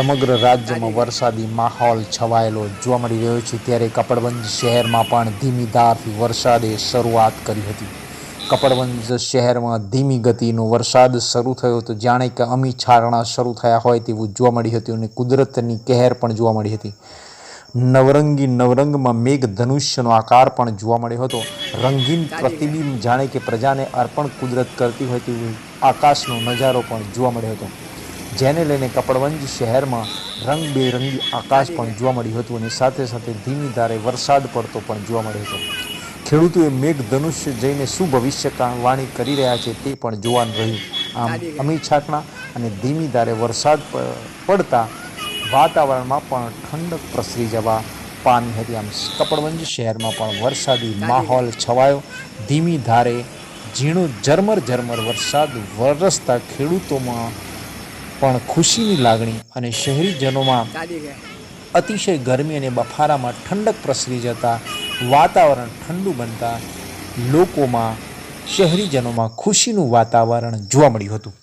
સમગ્ર રાજ્યમાં વરસાદી માહોલ છવાયેલો જોવા મળી રહ્યો છે. ત્યારે કપડવંજ શહેરમાં પણ ધીમી ધારથી વરસાદે શરૂઆત કરી હતી. કપડવંજ શહેરમાં ધીમી ગતિનો વરસાદ શરૂ થયો હતો. જાણે કે અમી છારણા શરૂ થયા હોય તેવું જોવા મળી હતું અને કુદરતની કહેર પણ જોવા મળી હતી. નવરંગી નવરંગમાં મેઘ ધનુષ્યનો આકાર પણ જોવા મળ્યો હતો. રંગીન પ્રતિબિંબ જાણે કે પ્રજાને અર્પણ કુદરત કરતી હોય તેવું આકાશનો નજારો પણ જોવા મળ્યો હતો. જેને લઈને કપડવંજ શહેરમાં રંગબેરંગી આકાશ પણ જોવા મળ્યું હતું અને સાથે સાથે ધીમી ધારે વરસાદ પડતો પણ જોવા મળ્યો હતો. ખેડૂતોએ મેઘ ધનુષ્ય જઈને શું ભવિષ્ય વાણી કરી રહ્યા છે તે પણ જોવાનું રહ્યું. આમ અમી છાટણા અને ધીમી ધારે વરસાદ પડતા વાતાવરણમાં પણ ઠંડક પ્રસરી જવા પામી હતી. આમ કપડવંજ શહેરમાં પણ વરસાદી માહોલ છવાયો. ધીમી ધારે ઝીણો ઝરમર ઝરમર વરસાદ વરસતા ખેડૂતોમાં પણ ખુશીની લાગણી અને શહેરીજનોમાં અતિશય ગરમી અને બફારામાં ઠંડક પ્રસરી જતા વાતાવરણ ઠંડુ બનતા લોકોમાં શહેરીજનોમાં ખુશીનું વાતાવરણ જોવા મળ્યું હતું.